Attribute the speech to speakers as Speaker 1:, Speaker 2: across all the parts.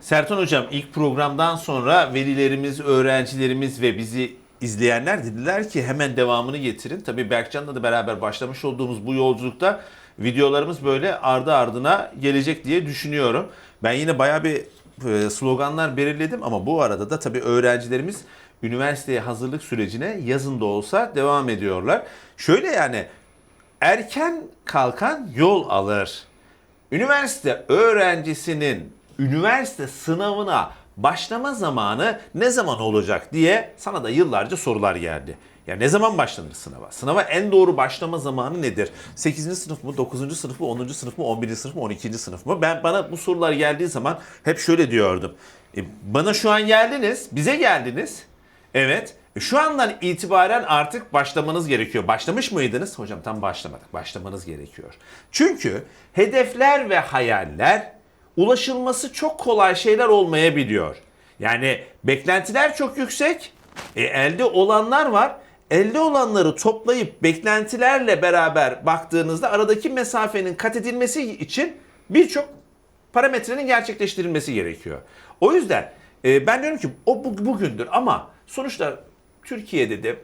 Speaker 1: Sertan Hocam ilk programdan sonra velilerimiz, öğrencilerimiz ve bizi izleyenler dediler ki hemen devamını getirin. Tabii Berkcan'la da beraber başlamış olduğumuz bu yolculukta videolarımız böyle ardı ardına gelecek diye düşünüyorum. Ben yine bayağı bir e, sloganlar belirledim ama bu arada da tabii öğrencilerimiz üniversiteye hazırlık sürecine yazın da olsa devam ediyorlar. Şöyle yani erken kalkan yol alır. Üniversite öğrencisinin üniversite sınavına başlama zamanı ne zaman olacak diye sana da yıllarca sorular geldi. Ya ne zaman başlanır sınava? Sınava en doğru başlama zamanı nedir? 8. sınıf mı, 9. sınıf mı, 10. sınıf mı, 11. sınıf mı, 12. sınıf mı? Ben bana bu sorular geldiği zaman hep şöyle diyordum. E, bana şu an geldiniz, bize geldiniz. Evet. E, Şu andan itibaren artık başlamanız gerekiyor. Başlamış mıydınız? Hocam tam başlamadık. Başlamanız gerekiyor. Çünkü hedefler ve hayaller ulaşılması çok kolay şeyler olmayabiliyor. Yani beklentiler çok yüksek. E, elde olanlar var. Elde olanları toplayıp beklentilerle beraber baktığınızda aradaki mesafenin kat edilmesi için birçok parametrenin gerçekleştirilmesi gerekiyor. O yüzden e, ben diyorum ki o bu- bugündür ama sonuçta Türkiye'de de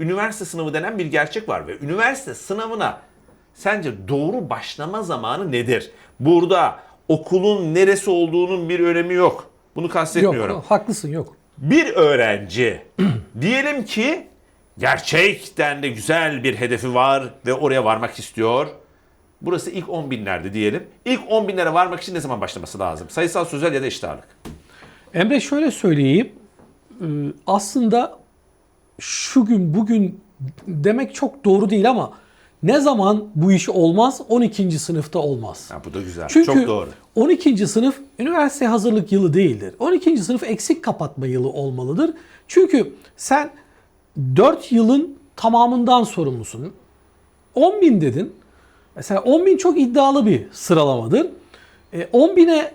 Speaker 1: üniversite sınavı denen bir gerçek var ve üniversite sınavına sence doğru başlama zamanı nedir? Burada okulun neresi olduğunun bir önemi yok. Bunu kastetmiyorum.
Speaker 2: Yok haklısın yok.
Speaker 1: Bir öğrenci diyelim ki gerçekten de güzel bir hedefi var ve oraya varmak istiyor. Burası ilk 10 binlerde diyelim. İlk 10 binlere varmak için ne zaman başlaması lazım? Sayısal, sözel ya da eşit ağırlık.
Speaker 2: Emre şöyle söyleyeyim. Ee, Aslında şu gün bugün demek çok doğru değil ama ne zaman bu iş olmaz? 12. sınıfta olmaz.
Speaker 1: Ha, bu da güzel.
Speaker 2: Çünkü
Speaker 1: Çok doğru.
Speaker 2: 12. sınıf üniversite hazırlık yılı değildir. 12. sınıf eksik kapatma yılı olmalıdır. Çünkü sen 4 yılın tamamından sorumlusun. 10 bin dedin. Mesela 10 bin çok iddialı bir sıralamadır. E, 10 bine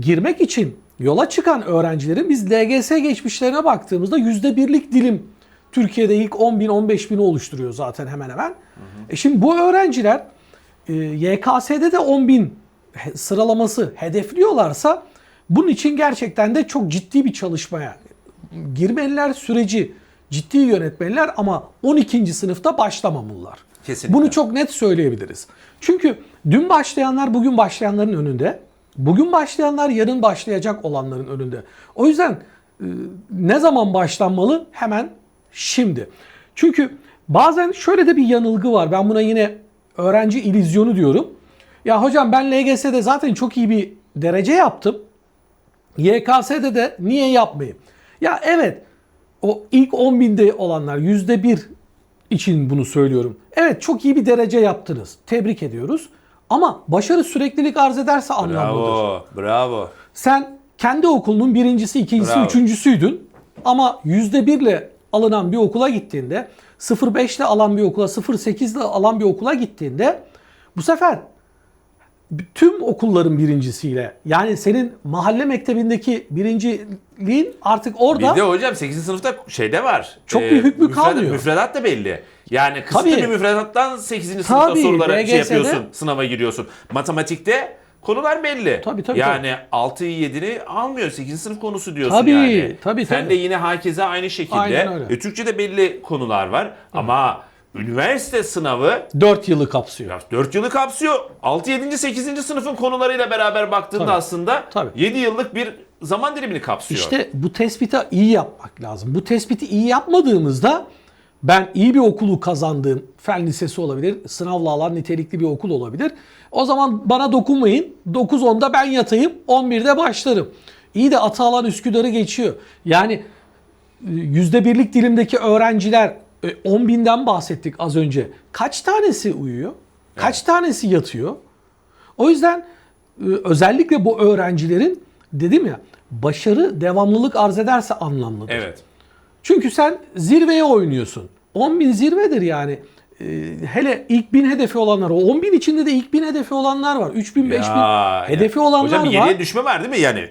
Speaker 2: girmek için yola çıkan öğrencilerin biz LGS geçmişlerine baktığımızda %1'lik dilim Türkiye'de ilk 10 bin 15 bini oluşturuyor zaten hemen hemen. E şimdi bu öğrenciler e, YKS'de de 10 bin sıralaması hedefliyorlarsa bunun için gerçekten de çok ciddi bir çalışmaya girmeliler süreci ciddi yönetmeliler ama 12. sınıfta başlamamalılar.
Speaker 1: Kesinlikle.
Speaker 2: Bunu çok net söyleyebiliriz. Çünkü dün başlayanlar bugün başlayanların önünde. Bugün başlayanlar yarın başlayacak olanların önünde. O yüzden e, ne zaman başlanmalı? Hemen şimdi. Çünkü bazen şöyle de bir yanılgı var. Ben buna yine öğrenci illüzyonu diyorum. Ya hocam ben LGS'de zaten çok iyi bir derece yaptım. YKS'de de niye yapmayayım? Ya evet o ilk 10 binde olanlar %1 için bunu söylüyorum. Evet çok iyi bir derece yaptınız. Tebrik ediyoruz. Ama başarı süreklilik arz ederse anlamlıdır.
Speaker 1: Bravo. Bravo.
Speaker 2: Sen kendi okulunun birincisi, ikincisi,
Speaker 1: Bravo.
Speaker 2: üçüncüsüydün. Ama %1 ile alınan bir okula gittiğinde, 0.5 ile alan bir okula, 0.8 ile alan bir okula gittiğinde bu sefer tüm okulların birincisiyle yani senin mahalle mektebindeki birinciliğin artık orada
Speaker 1: Bir de hocam 8. sınıfta şeyde var.
Speaker 2: Çok bir hükmü
Speaker 1: müfredat-
Speaker 2: kalmıyor.
Speaker 1: Müfredat da belli. Yani kısıtlı
Speaker 2: Tabii.
Speaker 1: bir müfredattan 8. sınıfta
Speaker 2: Tabii,
Speaker 1: sorulara şey
Speaker 2: LGS'de
Speaker 1: yapıyorsun, sınava giriyorsun. Matematikte konular belli.
Speaker 2: Tabii, tabii,
Speaker 1: yani 6'yı 7'ni almıyor. 8. sınıf konusu diyorsun
Speaker 2: Tabii,
Speaker 1: yani.
Speaker 2: tabii,
Speaker 1: Sen
Speaker 2: tabii.
Speaker 1: de yine hakeza aynı şekilde.
Speaker 2: Aynen öyle.
Speaker 1: E, Türkçe'de belli konular var ama üniversite sınavı
Speaker 2: 4 yılı kapsıyor.
Speaker 1: ya 4 yılı kapsıyor. 6, 7. 8. sınıfın konularıyla beraber baktığında
Speaker 2: Tabii.
Speaker 1: aslında
Speaker 2: Tabii.
Speaker 1: 7 yıllık bir zaman dilimini kapsıyor.
Speaker 2: İşte bu tespiti iyi yapmak lazım. Bu tespiti iyi yapmadığımızda ben iyi bir okulu kazandığım fen lisesi olabilir, sınavla alan nitelikli bir okul olabilir. O zaman bana dokunmayın. 9-10'da ben yatayım, 11'de başlarım. İyi de atı alan Üsküdar'ı geçiyor. Yani e, %1'lik dilimdeki öğrenciler e, 10 binden bahsettik az önce. Kaç tanesi uyuyor? Kaç tanesi yatıyor? O yüzden e, özellikle bu öğrencilerin dedim ya başarı devamlılık arz ederse anlamlıdır.
Speaker 1: Evet.
Speaker 2: Çünkü sen zirveye oynuyorsun. 10 bin zirvedir yani. E, hele ilk bin hedefi olanlar, o 10 bin içinde de ilk bin hedefi olanlar var. 3 bin, 5 bin hedefi olanlar
Speaker 1: Hocam
Speaker 2: var.
Speaker 1: yediye düşme var değil mi yani?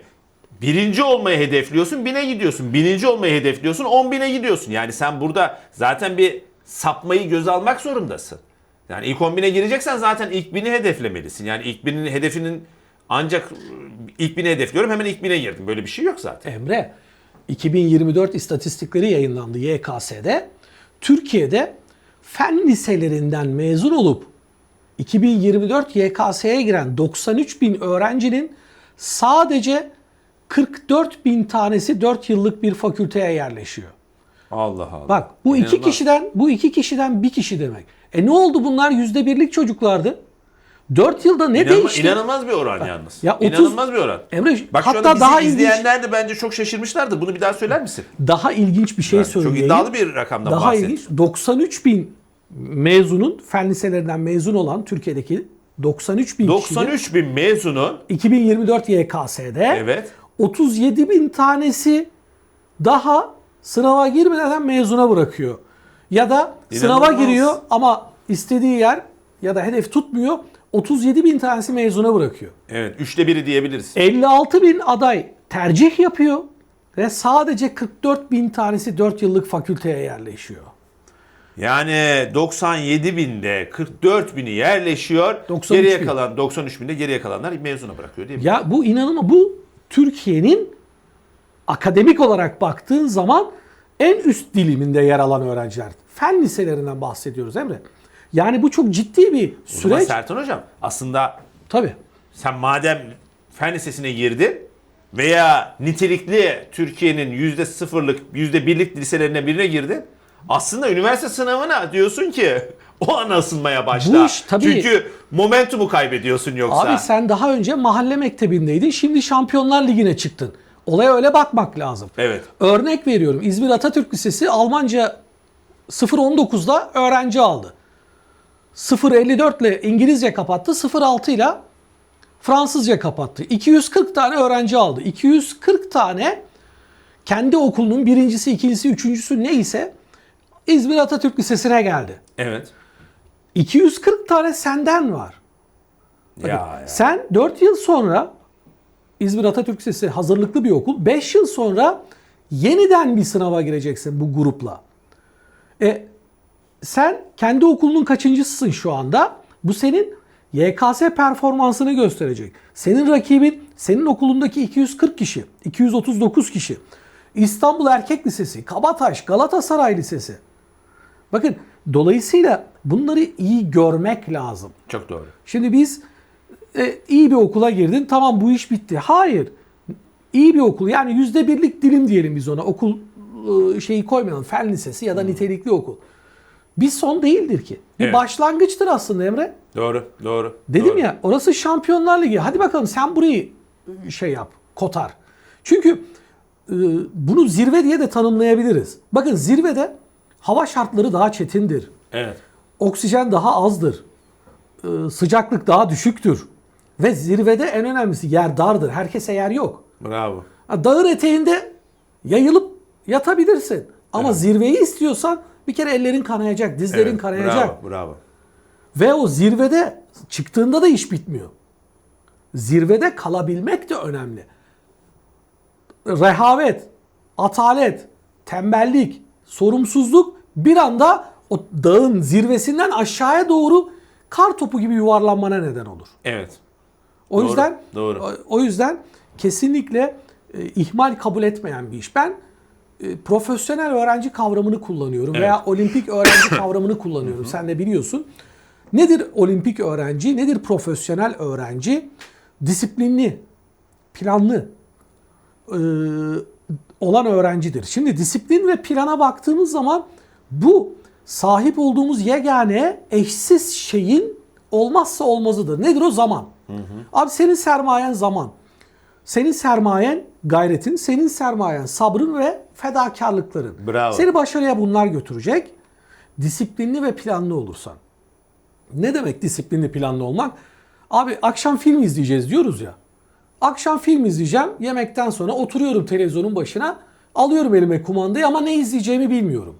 Speaker 1: Birinci olmayı hedefliyorsun, bine gidiyorsun. Bininci olmayı hedefliyorsun, on bine gidiyorsun. Yani sen burada zaten bir sapmayı göz almak zorundasın. Yani ilk on bine gireceksen zaten ilk bini hedeflemelisin. Yani ilk binin hedefinin Ancak ilk bine hedefliyorum hemen ilk bine girdim. Böyle bir şey yok zaten.
Speaker 2: Emre 2024 istatistikleri yayınlandı YKS'de. Türkiye'de fen liselerinden mezun olup 2024 YKS'ye giren 93 bin öğrencinin sadece 44 bin tanesi 4 yıllık bir fakülteye yerleşiyor.
Speaker 1: Allah Allah.
Speaker 2: Bak bu iki
Speaker 1: İnanılmaz.
Speaker 2: kişiden bu iki kişiden bir kişi demek. E ne oldu bunlar yüzde birlik çocuklardı. 4 yılda ne
Speaker 1: İnanılma-
Speaker 2: değişti?
Speaker 1: İnanılmaz bir oran yalnız.
Speaker 2: Ya 30
Speaker 1: İnanılmaz bir oran.
Speaker 2: Emre
Speaker 1: Bak şu
Speaker 2: hatta
Speaker 1: anda bizi
Speaker 2: daha ilginç
Speaker 1: izleyenler de bence çok şaşırmışlardı. Bunu bir daha söyler misin?
Speaker 2: daha ilginç bir şey
Speaker 1: Yani
Speaker 2: söyleyeyim.
Speaker 1: çok iddialı bir rakamdan
Speaker 2: Daha
Speaker 1: bahsettin.
Speaker 2: ilginç. 93 bin mezunun fen liselerinden mezun olan Türkiye'deki 93 bin kişinin
Speaker 1: 93 bin mezunun
Speaker 2: 2024 YKS'de
Speaker 1: evet
Speaker 2: 37 bin tanesi daha sınava girmeden mezuna bırakıyor. Ya da sınava
Speaker 1: İnanılmaz.
Speaker 2: giriyor ama istediği yer ya da hedef tutmuyor. 37 bin tanesi mezuna bırakıyor.
Speaker 1: evet üçte biri diyebiliriz.
Speaker 2: 56 bin aday tercih yapıyor ve sadece 44 bin tanesi 4 yıllık fakülteye yerleşiyor.
Speaker 1: Yani 97 binde 44 bini yerleşiyor.
Speaker 2: 93
Speaker 1: geriye
Speaker 2: bin.
Speaker 1: kalan 93 binde geriye kalanlar mezuna bırakıyor değil mi?
Speaker 2: Ya bu inanılmaz. Bu Türkiye'nin akademik olarak baktığın zaman en üst diliminde yer alan öğrenciler. Fen liselerinden bahsediyoruz Emre. Yani bu çok ciddi bir süreç.
Speaker 1: Sertan Hocam aslında
Speaker 2: Tabii.
Speaker 1: sen madem fen lisesine girdin veya nitelikli Türkiye'nin yüzde sıfırlık, yüzde birlik liselerine birine girdin. Aslında üniversite sınavına diyorsun ki o an asılmaya başla.
Speaker 2: Bu iş tabii-
Speaker 1: Çünkü momentumu kaybediyorsun yoksa.
Speaker 2: Abi sen daha önce mahalle mektebindeydin. Şimdi Şampiyonlar Ligi'ne çıktın. Olaya öyle bakmak lazım.
Speaker 1: Evet.
Speaker 2: Örnek veriyorum. İzmir Atatürk Lisesi Almanca 0.19'da öğrenci aldı. 0.54 ile İngilizce kapattı. 0.6 ile Fransızca kapattı. 240 tane öğrenci aldı. 240 tane kendi okulunun birincisi, ikincisi, üçüncüsü neyse İzmir Atatürk Lisesi'ne geldi.
Speaker 1: Evet.
Speaker 2: 240 tane senden var.
Speaker 1: Ya, ya.
Speaker 2: Sen 4 yıl sonra İzmir Atatürk Lisesi hazırlıklı bir okul. 5 yıl sonra yeniden bir sınava gireceksin bu grupla. E, sen kendi okulunun kaçıncısısın şu anda? Bu senin YKS performansını gösterecek. Senin rakibin senin okulundaki 240 kişi, 239 kişi. İstanbul Erkek Lisesi, Kabataş, Galatasaray Lisesi. Bakın dolayısıyla bunları iyi görmek lazım.
Speaker 1: Çok doğru.
Speaker 2: Şimdi biz e, iyi bir okula girdin tamam bu iş bitti. Hayır. İyi bir okul yani yüzde birlik dilim diyelim biz ona okul e, şeyi koymayalım fen lisesi ya da nitelikli okul. Bir son değildir ki. Bir
Speaker 1: Evet.
Speaker 2: başlangıçtır aslında Emre.
Speaker 1: Doğru, doğru.
Speaker 2: Dedim
Speaker 1: doğru.
Speaker 2: ya orası Şampiyonlar Ligi. Hadi bakalım sen burayı e, şey yap, kotar. Çünkü e, bunu zirve diye de tanımlayabiliriz. Bakın zirvede hava şartları daha çetindir.
Speaker 1: Evet.
Speaker 2: Oksijen daha azdır. Ee, sıcaklık daha düşüktür. Ve zirvede en önemlisi yer dardır. Herkese yer yok.
Speaker 1: Bravo.
Speaker 2: Dağın eteğinde yayılıp yatabilirsin. Ama zirveyi istiyorsan bir kere ellerin kanayacak, dizlerin
Speaker 1: Evet,
Speaker 2: kanayacak.
Speaker 1: Bravo, bravo.
Speaker 2: Ve o zirvede çıktığında da iş bitmiyor. Zirvede kalabilmek de önemli. Rehavet, atalet, tembellik, sorumsuzluk bir anda o dağın zirvesinden aşağıya doğru kar topu gibi yuvarlanmana neden olur.
Speaker 1: Evet.
Speaker 2: O
Speaker 1: Doğru,
Speaker 2: yüzden
Speaker 1: doğru.
Speaker 2: O, o yüzden kesinlikle e, ihmal kabul etmeyen bir iş. Ben e, profesyonel öğrenci kavramını kullanıyorum
Speaker 1: Evet.
Speaker 2: veya olimpik öğrenci kavramını kullanıyorum. Sen de biliyorsun. Nedir olimpik öğrenci? Nedir profesyonel öğrenci? Disiplinli, planlı e, olan öğrencidir. Şimdi disiplin ve plana baktığımız zaman bu sahip olduğumuz yegane eşsiz şeyin olmazsa olmazıdır. Nedir o zaman? Abi senin sermayen zaman. Senin sermayen gayretin, senin sermayen sabrın ve fedakarlıkların.
Speaker 1: Bravo.
Speaker 2: Seni başarıya bunlar götürecek. Disiplinli ve planlı olursan. Ne demek disiplinli planlı olmak? Abi akşam film izleyeceğiz diyoruz ya. Akşam film izleyeceğim. Yemekten sonra oturuyorum televizyonun başına. Alıyorum elime kumandayı ama ne izleyeceğimi bilmiyorum.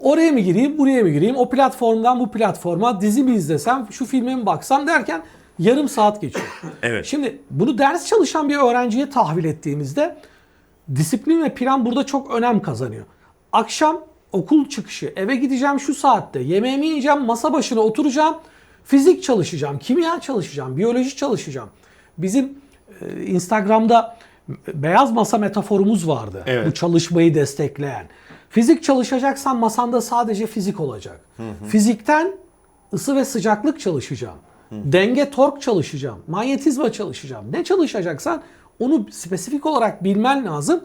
Speaker 2: Oraya mı gireyim, buraya mı gireyim? O platformdan bu platforma dizi mi izlesem, şu filme mi baksam derken yarım saat geçiyor.
Speaker 1: Evet.
Speaker 2: Şimdi bunu ders çalışan bir öğrenciye tahvil ettiğimizde disiplin ve plan burada çok önem kazanıyor. Akşam okul çıkışı eve gideceğim şu saatte yemeğimi yiyeceğim masa başına oturacağım fizik çalışacağım kimya çalışacağım biyoloji çalışacağım bizim e, Instagram'da beyaz masa metaforumuz vardı.
Speaker 1: Evet.
Speaker 2: Bu çalışmayı destekleyen. Fizik çalışacaksan masanda sadece fizik olacak. Fizikten ısı ve sıcaklık çalışacağım. Denge tork çalışacağım. Manyetizma çalışacağım. Ne çalışacaksan onu spesifik olarak bilmen lazım.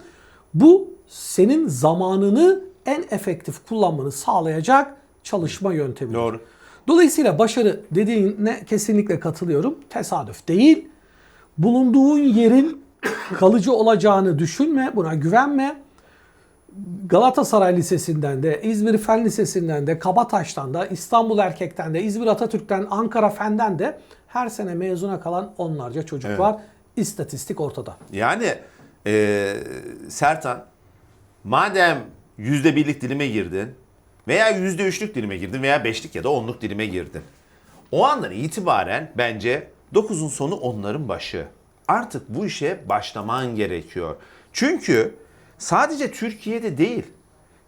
Speaker 2: Bu senin zamanını en efektif kullanmanı sağlayacak çalışma yöntemi.
Speaker 1: Doğru.
Speaker 2: Dolayısıyla başarı dediğine kesinlikle katılıyorum. Tesadüf değil. Bulunduğun yerin kalıcı olacağını düşünme, buna güvenme. Galatasaray Lisesi'nden de, İzmir Fen Lisesi'nden de, Kabataş'tan da, İstanbul Erkek'ten de, İzmir Atatürk'ten, Ankara Fen'den de her sene mezuna kalan onlarca çocuk
Speaker 1: Evet.
Speaker 2: var. İstatistik ortada.
Speaker 1: Yani e, Sertan madem yüzde birlik dilime girdin veya yüzde üçlük dilime girdin veya beşlik ya da onluk dilime girdin. O andan itibaren bence 9'un sonu onların başı. Artık bu işe başlaman gerekiyor. Çünkü sadece Türkiye'de değil.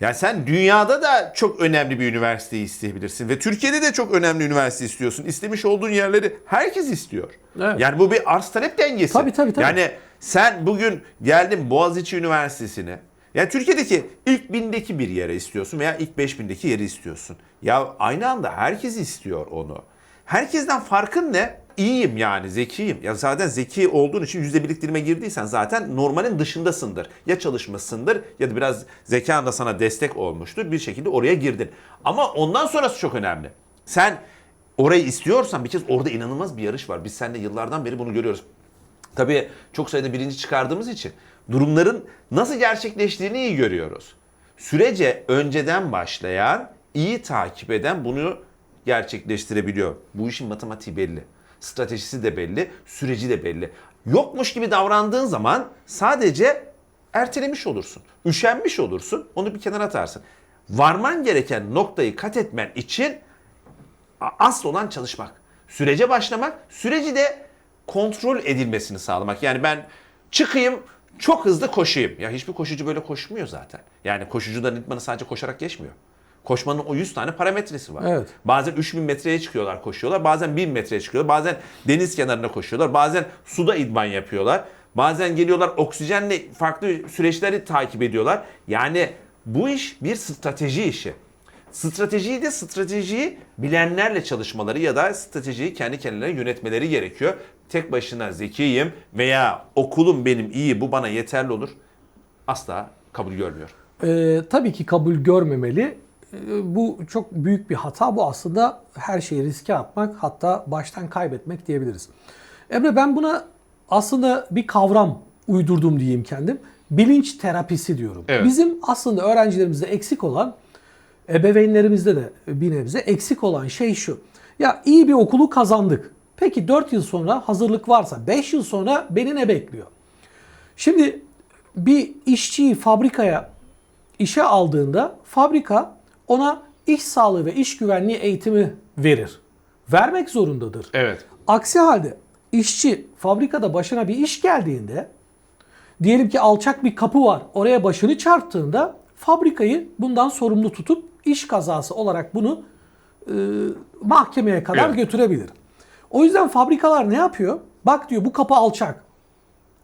Speaker 1: Yani sen dünyada da çok önemli bir üniversiteyi isteyebilirsin ve Türkiye'de de çok önemli üniversite istiyorsun. İstemiş olduğun yerleri herkes istiyor.
Speaker 2: Evet.
Speaker 1: Yani bu bir arz talep dengesi.
Speaker 2: Tabii, tabii, tabii.
Speaker 1: Yani sen bugün geldin Boğaziçi Üniversitesi'ne. Yani Türkiye'deki ilk bindeki bir yere istiyorsun veya ilk beş bindeki yeri istiyorsun. Ya aynı anda herkes istiyor onu. Herkesten farkın ne? İyiyim yani, zekiyim. Ya zaten zeki olduğun için yüzde birlik dilime girdiysen zaten normalin dışındasındır. Ya çalışmışsındır ya da biraz zekan da sana destek olmuştur. Bir şekilde oraya girdin. Ama ondan sonrası çok önemli. Sen orayı istiyorsan bir kez orada inanılmaz bir yarış var. Biz seninle yıllardan beri bunu görüyoruz. Tabii çok sayıda birinci çıkardığımız için durumların nasıl gerçekleştiğini iyi görüyoruz. Sürece önceden başlayan, iyi takip eden bunu gerçekleştirebiliyor. Bu işin matematiği belli. Stratejisi de belli, süreci de belli. Yokmuş gibi davrandığın zaman sadece ertelemiş olursun. Üşenmiş olursun, onu bir kenara atarsın. Varman gereken noktayı kat etmen için asıl olan çalışmak. Sürece başlamak, süreci de kontrol edilmesini sağlamak. Yani ben çıkayım, çok hızlı koşayım. Ya hiçbir koşucu böyle koşmuyor zaten. Yani koşucuların idmanı sadece koşarak geçmiyor. Koşmanın o 100 tane parametresi var.
Speaker 2: Evet.
Speaker 1: Bazen 3000 metreye çıkıyorlar koşuyorlar. Bazen 1000 metreye çıkıyorlar. Bazen deniz kenarına koşuyorlar. Bazen suda idman yapıyorlar. Bazen geliyorlar oksijenle farklı süreçleri takip ediyorlar. Yani bu iş bir strateji işi. Stratejiyi de stratejiyi bilenlerle çalışmaları ya da stratejiyi kendi kendilerine yönetmeleri gerekiyor. Tek başına zekiyim veya okulum benim iyi bu bana yeterli olur. Asla kabul görmüyor.
Speaker 2: Ee, tabii ki kabul görmemeli. Ee, bu çok büyük bir hata. Bu aslında her şeyi riske atmak hatta baştan kaybetmek diyebiliriz. Emre ben buna aslında bir kavram uydurdum diyeyim kendim. Bilinç terapisi diyorum.
Speaker 1: Evet.
Speaker 2: Bizim aslında öğrencilerimizde eksik olan, ebeveynlerimizde de bir nebze eksik olan şey şu. Ya iyi bir okulu kazandık. Peki 4 yıl sonra hazırlık varsa 5 yıl sonra beni ne bekliyor? Şimdi bir işçiyi fabrikaya işe aldığında fabrika ona iş sağlığı ve iş güvenliği eğitimi verir. Vermek zorundadır.
Speaker 1: Evet.
Speaker 2: Aksi halde işçi fabrikada başına bir iş geldiğinde diyelim ki alçak bir kapı var. Oraya başını çarptığında fabrikayı bundan sorumlu tutup iş kazası olarak bunu e, mahkemeye kadar
Speaker 1: Evet.
Speaker 2: götürebilir. O yüzden fabrikalar ne yapıyor? Bak diyor bu kapı alçak.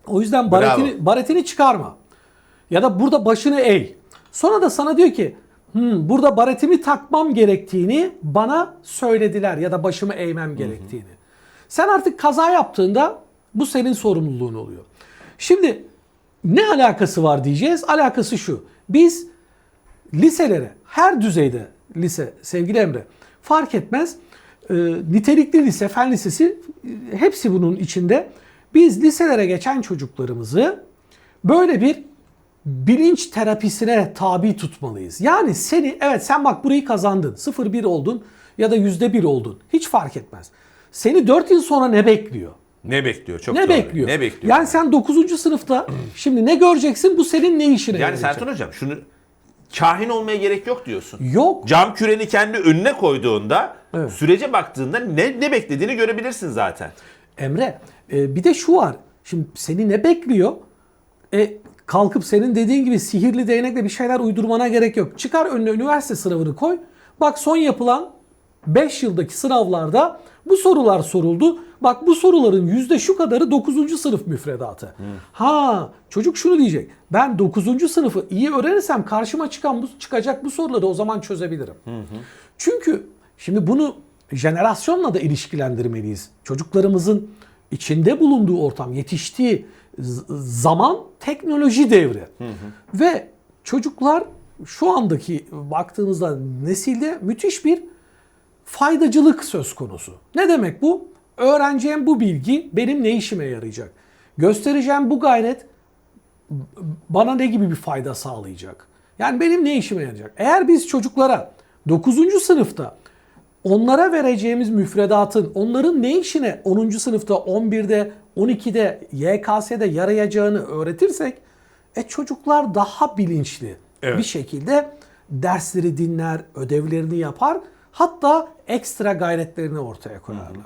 Speaker 2: O yüzden
Speaker 1: Bravo.
Speaker 2: baretini, baretini çıkarma. Ya da burada başını eğ. Sonra da sana diyor ki "Hmm, burada baretimi takmam gerektiğini bana söylediler ya da başımı eğmem gerektiğini. Sen artık kaza yaptığında bu senin sorumluluğun oluyor. Şimdi ne alakası var diyeceğiz. Alakası şu. Biz liselere her düzeyde lise sevgili Emre fark etmez e, nitelikli lise fen lisesi e, hepsi bunun içinde biz liselere geçen çocuklarımızı böyle bir bilinç terapisine tabi tutmalıyız. Yani seni evet sen bak burayı kazandın 0-1 oldun ya da %1 oldun hiç fark etmez. Seni 4 yıl sonra ne bekliyor?
Speaker 1: Ne bekliyor? Çok
Speaker 2: Ne
Speaker 1: doğru.
Speaker 2: bekliyor?
Speaker 1: Ne bekliyor?
Speaker 2: Yani sen 9. sınıfta şimdi ne göreceksin bu senin ne işine
Speaker 1: Yani
Speaker 2: yarayacak?
Speaker 1: Sertan Hocam şunu kahin olmaya gerek yok diyorsun.
Speaker 2: Yok.
Speaker 1: Cam küreni kendi önüne koyduğunda
Speaker 2: Evet.
Speaker 1: sürece baktığında ne, ne beklediğini görebilirsin zaten.
Speaker 2: Emre e, bir de şu var. Şimdi seni ne bekliyor? E, kalkıp senin dediğin gibi sihirli değnekle bir şeyler uydurmana gerek yok. Çıkar önüne üniversite sınavını koy. Bak son yapılan 5 yıldaki sınavlarda bu sorular soruldu. Bak bu soruların yüzde şu kadarı 9. sınıf müfredatı. Ha çocuk şunu diyecek. Ben 9. sınıfı iyi öğrenirsem karşıma çıkan bu çıkacak bu soruları o zaman çözebilirim. Çünkü şimdi bunu jenerasyonla da ilişkilendirmeliyiz. Çocuklarımızın içinde bulunduğu ortam, yetiştiği zaman teknoloji devri. Ve çocuklar şu andaki baktığımızda nesilde müthiş bir faydacılık söz konusu. Ne demek bu? Öğreneceğim bu bilgi benim ne işime yarayacak? Göstereceğim bu gayret bana ne gibi bir fayda sağlayacak? Yani benim ne işime yarayacak? Eğer biz çocuklara 9. sınıfta onlara vereceğimiz müfredatın onların ne işine 10. sınıfta, 11'de, 12'de, YKS'de yarayacağını öğretirsek e çocuklar daha bilinçli
Speaker 1: Evet.
Speaker 2: bir şekilde dersleri dinler, ödevlerini yapar, hatta ekstra gayretlerini ortaya koyarlar.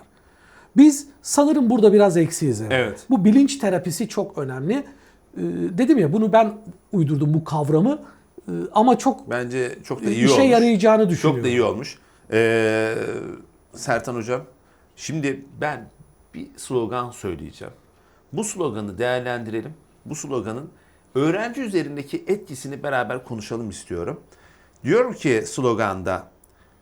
Speaker 2: Biz sanırım burada biraz eksiyiz. yani.
Speaker 1: Evet.
Speaker 2: Bu bilinç terapisi çok önemli. Ee, dedim ya bunu ben uydurdum bu kavramı Ee, ama çok
Speaker 1: Bence çok da iyi
Speaker 2: işe
Speaker 1: olmuş.
Speaker 2: yarayacağını düşünüyorum.
Speaker 1: Çok da iyi olmuş. Ee, Sertan Hocam, şimdi ben bir slogan söyleyeceğim. Bu sloganı değerlendirelim. Bu sloganın öğrenci üzerindeki etkisini beraber konuşalım istiyorum. Diyorum ki sloganda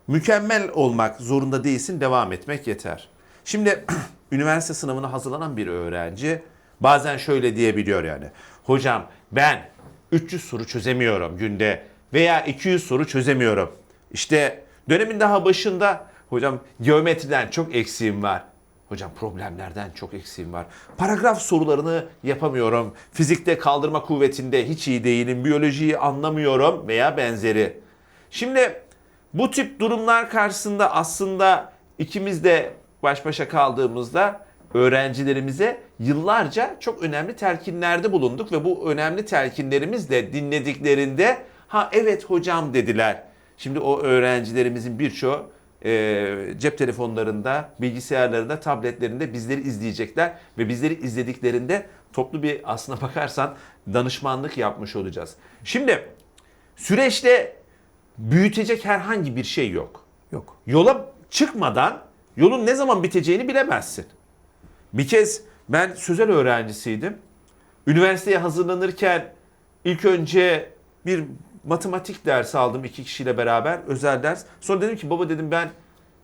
Speaker 1: mükemmel olmak zorunda değilsin, devam etmek yeter. Şimdi üniversite sınavına hazırlanan bir öğrenci bazen şöyle diyebiliyor yani. Hocam ben 300 soru çözemiyorum günde veya 200 soru çözemiyorum. İşte dönemin daha başında hocam geometriden çok eksiğim var. Hocam problemlerden çok eksiğim var. Paragraf sorularını yapamıyorum. Fizikte kaldırma kuvvetinde hiç iyi değilim. Biyolojiyi anlamıyorum veya benzeri. Şimdi bu tip durumlar karşısında aslında ikimiz de baş başa kaldığımızda öğrencilerimize yıllarca çok önemli telkinlerde bulunduk ve bu önemli telkinlerimiz de dinlediklerinde ha evet hocam dediler. Şimdi o öğrencilerimizin birçoğu e, cep telefonlarında, bilgisayarlarında, tabletlerinde bizleri izleyecekler ve bizleri izlediklerinde toplu bir aslına bakarsan danışmanlık yapmış olacağız. Şimdi süreçte büyütecek herhangi bir şey yok.
Speaker 2: Yok.
Speaker 1: Yola çıkmadan yolun ne zaman biteceğini bilemezsin. Bir kez ben sözel öğrencisiydim. Üniversiteye hazırlanırken ilk önce bir matematik dersi aldım iki kişiyle beraber özel ders. Sonra dedim ki baba dedim ben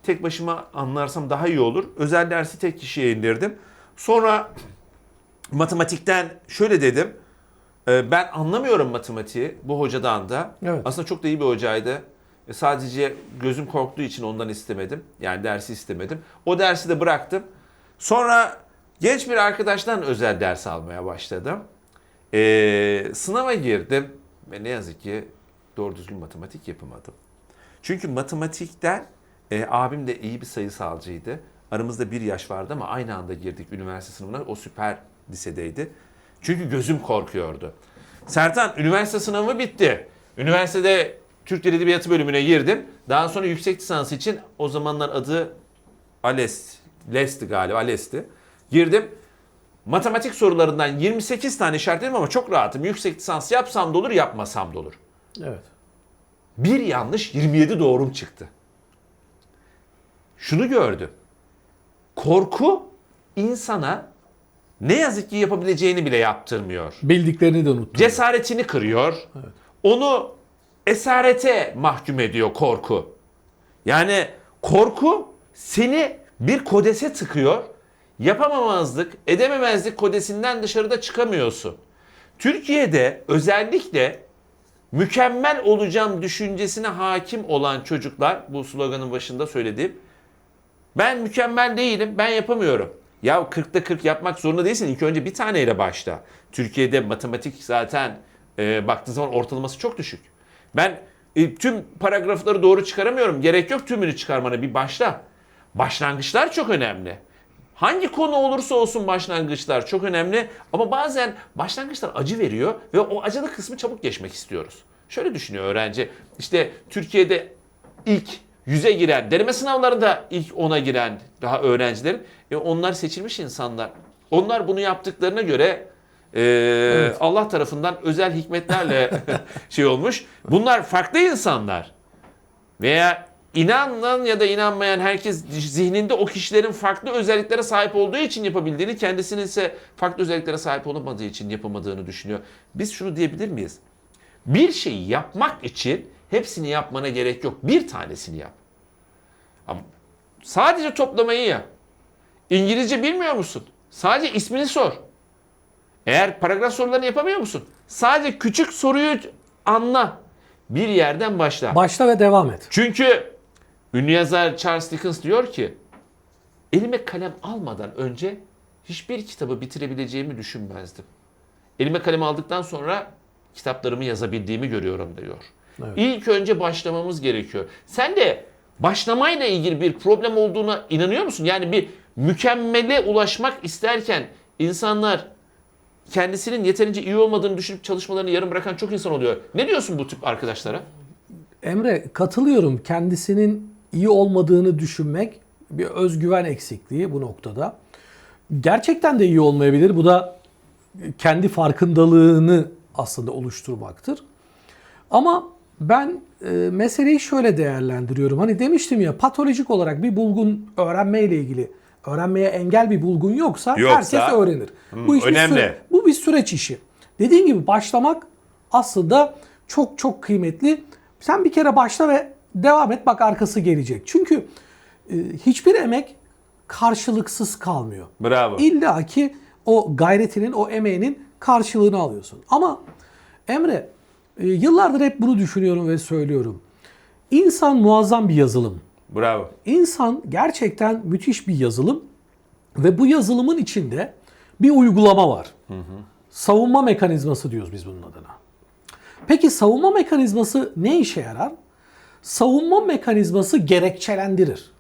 Speaker 1: tek başıma anlarsam daha iyi olur. Özel dersi tek kişiye indirdim. Sonra matematikten şöyle dedim. "E, Ben anlamıyorum matematiği bu hocadan da.
Speaker 2: Evet.
Speaker 1: Aslında çok da iyi bir hocaydı. E, Sadece gözüm korktuğu için ondan istemedim. Yani dersi istemedim. O dersi de bıraktım. Sonra genç bir arkadaştan özel ders almaya başladım. E, sınava girdim ve ne yazık ki doğru düzgün matematik yapamadım. Çünkü matematikten e, abim de iyi bir sayısalcıydı. Aramızda bir yaş vardı ama aynı anda girdik üniversite sınavına. O süper lisedeydi. Çünkü gözüm korkuyordu. Sertan üniversite sınavı bitti. Üniversitede Türk Dili Edebiyatı bölümüne girdim. Daha sonra yüksek lisans için o zamanlar adı ALES, LES'ti galiba, ALES'ti. Girdim. Matematik sorularından 28 tane işaretledim ama çok rahatım. Yüksek lisans yapsam da olur, yapmasam da olur.
Speaker 2: Evet.
Speaker 1: Bir yanlış 27 doğrum çıktı. Şunu gördüm. Korku insana ne yazık ki yapabileceğini bile yaptırmıyor.
Speaker 2: Bildiklerini de unuttum.
Speaker 1: Cesaretini kırıyor. Onu esarete mahkum ediyor korku. Yani korku seni bir kodese tıkıyor. Yapamamazlık, edememezlik kodesinden dışarıda çıkamıyorsun. Türkiye'de özellikle mükemmel olacağım düşüncesine hakim olan çocuklar, bu sloganın başında söylediğim, ben mükemmel değilim, ben yapamıyorum. Ya 40'ta 40 yapmak zorunda değilsin. İlk önce bir taneyle başla. Türkiye'de matematik zaten e, baktığın zaman ortalaması çok düşük. Ben e, tüm paragrafları doğru çıkaramıyorum. Gerek yok tümünü çıkarmana bir başla. Başlangıçlar çok önemli. Hangi konu olursa olsun başlangıçlar çok önemli ama bazen başlangıçlar acı veriyor ve o acılı kısmı çabuk geçmek istiyoruz. Şöyle düşünüyor öğrenci. İşte Türkiye'de ilk yüze giren, deneme sınavlarında ilk ona giren daha öğrencilerin e, onlar seçilmiş insanlar. Onlar bunu yaptıklarına göre e, Allah tarafından özel hikmetlerle şey olmuş. Bunlar farklı insanlar. Veya inanan ya da inanmayan herkes zihninde o kişilerin farklı özelliklere sahip olduğu için yapabildiğini, kendisinin ise farklı özelliklere sahip olamadığı için yapamadığını düşünüyor. Biz şunu diyebilir miyiz? Bir şeyi yapmak için hepsini yapmana gerek yok. Bir tanesini yap. Ama sadece toplamayı yap. İngilizce bilmiyor musun? Sadece ismini sor. Eğer paragraf sorularını yapamıyor musun? Sadece küçük soruyu anla. Bir yerden başla.
Speaker 2: Başla ve devam et.
Speaker 1: Çünkü ünlü yazar Charles Dickens diyor ki elime kalem almadan önce hiçbir kitabı bitirebileceğimi düşünmezdim. Elime kalem aldıktan sonra kitaplarımı yazabildiğimi görüyorum diyor.
Speaker 2: Evet.
Speaker 1: İlk önce başlamamız gerekiyor. Sen de başlamayla ilgili bir problem olduğuna inanıyor musun? Yani bir mükemmele ulaşmak isterken insanlar kendisinin yeterince iyi olmadığını düşünüp çalışmalarını yarım bırakan çok insan oluyor. Ne diyorsun bu tip arkadaşlara?
Speaker 2: Emre katılıyorum. Kendisinin iyi olmadığını düşünmek bir özgüven eksikliği bu noktada. Gerçekten de iyi olmayabilir. Bu da kendi farkındalığını aslında oluşturmaktır. Ama ben e, meseleyi şöyle değerlendiriyorum. Hani demiştim ya patolojik olarak bir bulgun öğrenmeyle ilgili öğrenmeye engel bir bulgun yoksa,
Speaker 1: Yoksa,
Speaker 2: herkes öğrenir.
Speaker 1: hmm,
Speaker 2: iş bir
Speaker 1: önemli.
Speaker 2: süre- bu bir süreç işi. Dediğin gibi başlamak aslında çok çok kıymetli. Sen bir kere başla ve devam et bak arkası gelecek. Çünkü e, hiçbir emek karşılıksız kalmıyor.
Speaker 1: Bravo.
Speaker 2: İlla ki o gayretinin, o emeğinin karşılığını alıyorsun. Ama Emre, e, yıllardır hep bunu düşünüyorum ve söylüyorum. İnsan muazzam bir yazılım.
Speaker 1: Bravo.
Speaker 2: İnsan gerçekten müthiş bir yazılım ve bu yazılımın içinde bir uygulama var. Savunma mekanizması diyoruz biz bunun adına. Peki savunma mekanizması ne işe yarar? Savunma mekanizması gerekçelendirir.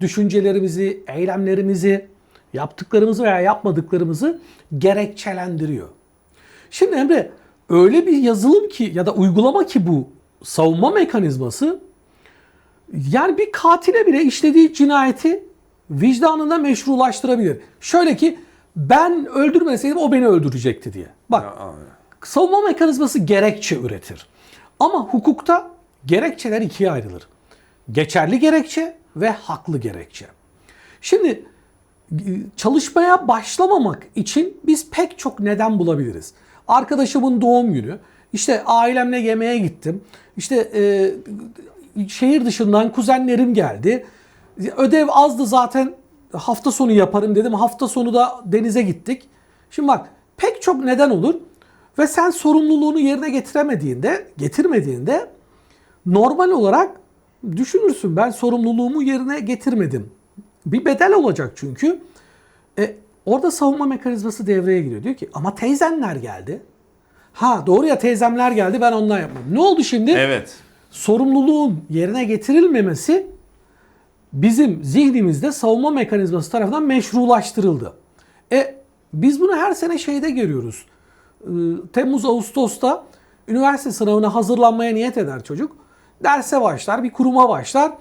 Speaker 2: Düşüncelerimizi, eylemlerimizi, yaptıklarımızı veya yapmadıklarımızı gerekçelendiriyor. Şimdi Emre öyle bir yazılım ki ya da uygulama ki bu savunma mekanizması yani bir katile bile işlediği cinayeti vicdanında meşrulaştırabilir. Şöyle ki ben öldürmeseydim o beni öldürecekti diye. Bak savunma mekanizması gerekçe üretir. Ama hukukta gerekçeler ikiye ayrılır. Geçerli gerekçe ve haklı gerekçe. Şimdi çalışmaya başlamamak için biz pek çok neden bulabiliriz. Arkadaşımın doğum günü, işte ailemle yemeğe gittim, işte e, şehir dışından kuzenlerim geldi, ödev azdı zaten hafta sonu yaparım dedim, hafta sonu da denize gittik. Şimdi bak pek çok neden olur ve sen sorumluluğunu yerine getiremediğinde, getirmediğinde normal olarak düşünürsün ben sorumluluğumu yerine getirmedim. Bir bedel olacak çünkü. E, orada savunma mekanizması devreye giriyor. Diyor ki ama teyzenler geldi. Ha doğru ya teyzemler geldi ben ondan yapmadım. Ne oldu şimdi?
Speaker 1: Evet.
Speaker 2: Sorumluluğun yerine getirilmemesi bizim zihnimizde savunma mekanizması tarafından meşrulaştırıldı. E biz bunu her sene şeyde görüyoruz. Temmuz Ağustos'ta üniversite sınavına hazırlanmaya niyet eder çocuk. Derse başlar, bir kuruma başlar.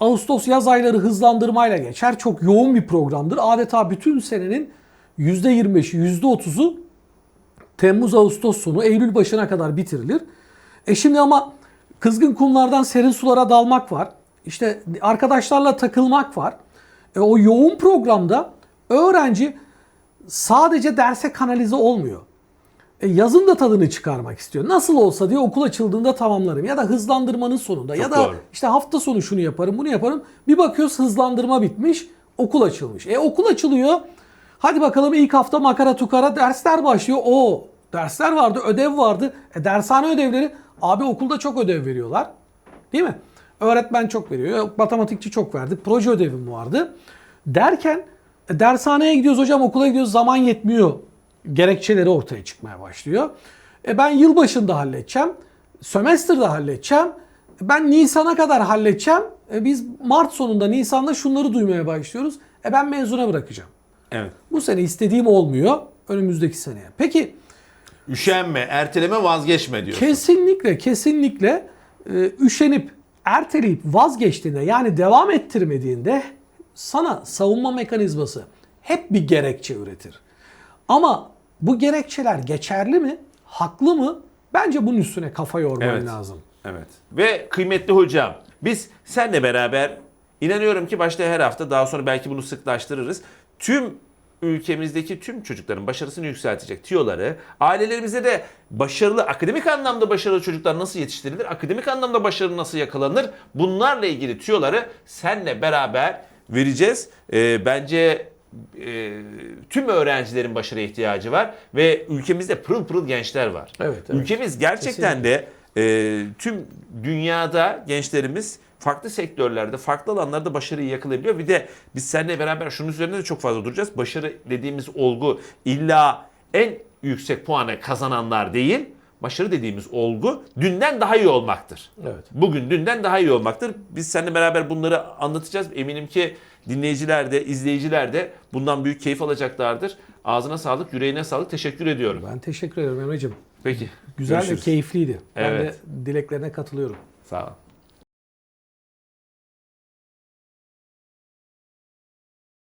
Speaker 2: Ağustos yaz ayları hızlandırmayla geçer. Çok yoğun bir programdır. Adeta bütün senenin %25'i, %30'u Temmuz Ağustos sonu Eylül başına kadar bitirilir. E şimdi ama kızgın kumlardan serin sulara dalmak var. İşte arkadaşlarla takılmak var. E o yoğun programda öğrenci sadece derse kanalize olmuyor. E yazın da tadını çıkarmak istiyor. Nasıl olsa diye okul açıldığında tamamlarım. Ya da hızlandırmanın sonunda. ya da
Speaker 1: doğru.
Speaker 2: işte hafta sonu şunu yaparım bunu yaparım. Bir bakıyoruz hızlandırma bitmiş. Okul açılmış. E okul açılıyor. Hadi bakalım ilk hafta makara tukara dersler başlıyor. O dersler vardı, ödev vardı. E dershane ödevleri. Abi okulda çok ödev veriyorlar. Değil mi? Öğretmen çok veriyor. Yok, Matematikçi çok verdi. Proje ödevim vardı. Derken e, dershaneye gidiyoruz hocam okula gidiyoruz zaman yetmiyor. Gerekçeleri ortaya çıkmaya başlıyor. E ben yılbaşında halledeceğim. Sömestrde halledeceğim. Ben Nisan'a kadar halledeceğim. E biz Mart sonunda Nisan'da şunları duymaya başlıyoruz. E ben mezuna bırakacağım.
Speaker 1: Evet.
Speaker 2: Bu sene istediğim olmuyor. Önümüzdeki seneye. Peki
Speaker 1: Üşenme, erteleme, vazgeçme diyorsun.
Speaker 2: Kesinlikle, kesinlikle e, üşenip, erteleyip vazgeçtiğinde yani devam ettirmediğinde sana savunma mekanizması hep bir gerekçe üretir. Ama bu gerekçeler geçerli mi? Haklı mı? Bence bunun üstüne kafa yorman
Speaker 1: Evet.
Speaker 2: lazım.
Speaker 1: Evet. Ve kıymetli hocam, Biz seninle beraber inanıyorum ki başta her hafta daha sonra belki bunu sıklaştırırız. Tüm ülkemizdeki tüm çocukların başarısını yükseltecek tiyoları, ailelerimize de başarılı, akademik anlamda başarılı çocuklar nasıl yetiştirilir, akademik anlamda başarı nasıl yakalanır, bunlarla ilgili tiyoları senle beraber vereceğiz. Ee, bence e, tüm öğrencilerin başarıya ihtiyacı var ve ülkemizde pırıl pırıl gençler var.
Speaker 2: Evet, evet.
Speaker 1: Ülkemiz gerçekten de e, tüm dünyada gençlerimiz farklı sektörlerde, farklı alanlarda başarıyı yakalayabiliyor. Bir de biz seninle beraber şunun üzerinde de çok fazla duracağız. Başarı dediğimiz olgu illa en yüksek puanı kazananlar değil, başarı dediğimiz olgu dünden daha iyi olmaktır.
Speaker 2: Evet.
Speaker 1: Bugün dünden daha iyi olmaktır. Biz seninle beraber bunları anlatacağız. Eminim ki dinleyiciler de, izleyiciler de bundan büyük keyif alacaklardır. Ağzına sağlık, yüreğine sağlık. Teşekkür ediyorum.
Speaker 2: Ben teşekkür ederim Emre'ciğim.
Speaker 1: Peki.
Speaker 2: Güzel
Speaker 1: görüşürüz.
Speaker 2: ve keyifliydi. Ben
Speaker 1: Evet.
Speaker 2: de dileklerine katılıyorum.
Speaker 1: Sağ ol.